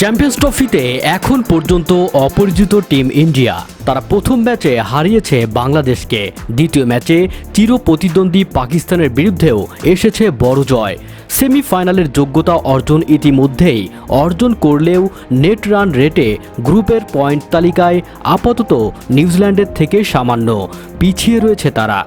Champions ট্রফিতে এখন পর্যন্ত অপরিচিত টিম ইন্ডিয়া তারা প্রথম ম্যাচে হারিয়েছে বাংলাদেশকে। দ্বিতীয় ম্যাচে চির প্রতিদ্বন্দ্বী পাকিস্তানের বিরুদ্ধেও এসেছে বড় জয়। সেমিফাইনালের যোগ্যতা অর্জন ইতিমধ্যেই অর্জন করলেও নেট রান রেটে গ্রুপের পয়েন্ট তালিকায় আপাতত নিউজিল্যান্ডের থেকে সামান্য পিছিয়ে রয়েছে তারা।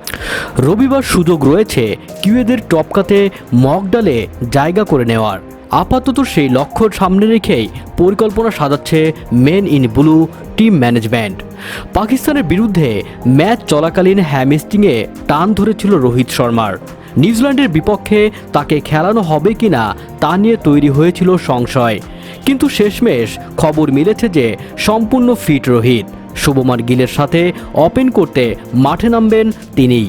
রবিবার সুযোগ রয়েছে কিউয়েদের টপকাতে মকডালে জায়গা করে নেওয়ার। আপাতত সেই লক্ষ্য সামনে রেখেই পরিকল্পনা সাজাচ্ছে men in blue team management পাকিস্তানের বিরুদ্ধে ম্যাচ চলাকালীন হ্যামিস্টিংয়ে টান ধরেছিল রোহিত শর্মার। নিউজিল্যান্ডের বিপক্ষে তাকে খেলানো হবে কিনা তা নিয়ে তৈরি হয়েছিল সংশয়। কিন্তু শেষমেশ খবর মিলেছে যে সম্পূর্ণ ফিট রোহিত। শুভমান গিলের সাথে ওপেন করতে মাঠে নামবেন তিনি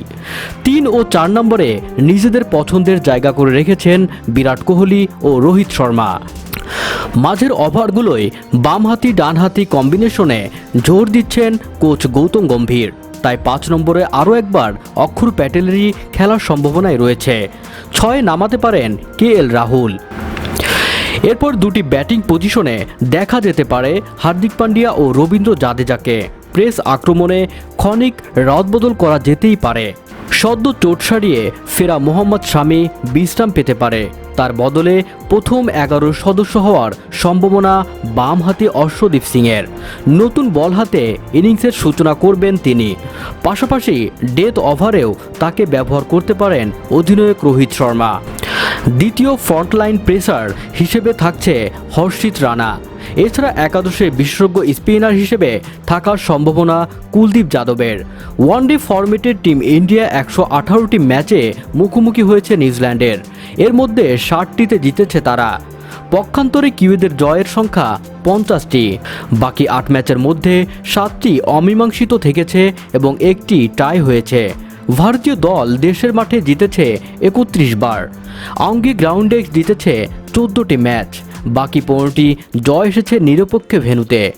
তিন ও চার নম্বরে নিজেদের পছন্দের জায়গা করে রেখেছেন বিরাট কোহলি ও রোহিত শর্মা। মাঝের ওভারগুলোয় বামহাতি, ডানহাতি কম্বিনেশনে জোর দিচ্ছেন কোচ গৌতম গম্ভীর। তাই পাঁচ নম্বরে আরও একবার অক্ষর প্যাটেলেরই খেলার সম্ভাবনায় রয়েছে। ছয় নামাতে পারেন কে এল রাহুল। এরপর দুটি ব্যাটিং পজিশনে দেখা যেতে পারে হার্দিক পান্ডিয়া ও রবীন্দ্র জাদেজাকে। প্রেস আক্রমণে ক্ষণিক রদবদল করা যেতেই পারে। সদ্য চোট সারিয়ে ফেরা মোহাম্মদ শামি বিশ্রাম পেতে পারে। তার বদলে প্রথম এগারো সদস্য হওয়ার সম্ভাবনা বাম হাতে অশ্বদীপ সিংয়ের। নতুন বল হাতে ইনিংসের সূচনা করবেন তিনি। পাশাপাশি ডেথ ওভারেও তাকে ব্যবহার করতে পারেন অধিনায়ক রোহিত শর্মা। দ্বিতীয় ফ্রন্টলাইন প্রেসার হিসেবে থাকছে হর্ষিত রানা। এছাড়া একাদশে বিশেষজ্ঞ স্পিনার হিসেবে থাকার সম্ভাবনা কুলদীপ যাদবের। ওয়ানডে ফরম্যাটের টিম ইন্ডিয়া একশো আঠারোটি ম্যাচে মুখোমুখি হয়েছে নিউজিল্যান্ডের। এর মধ্যে ষাটটিতে জিতেছে তারা। পক্ষান্তরে কিউয়েদের জয়ের সংখ্যা পঞ্চাশটি। বাকি আট ম্যাচের মধ্যে সাতটি অমীমাংসিত থেকেছে এবং একটি টাই হয়েছে। ভারতীয় দল দেশের মাঠে জিতেছে একত্রিশ বার। আঙ্গি গ্রাউন্ডে জিতেছে চোদ্দটি ম্যাচ। বাকি পনেরোটি জয় এসেছে নিরপেক্ষ ভেন্যুতে।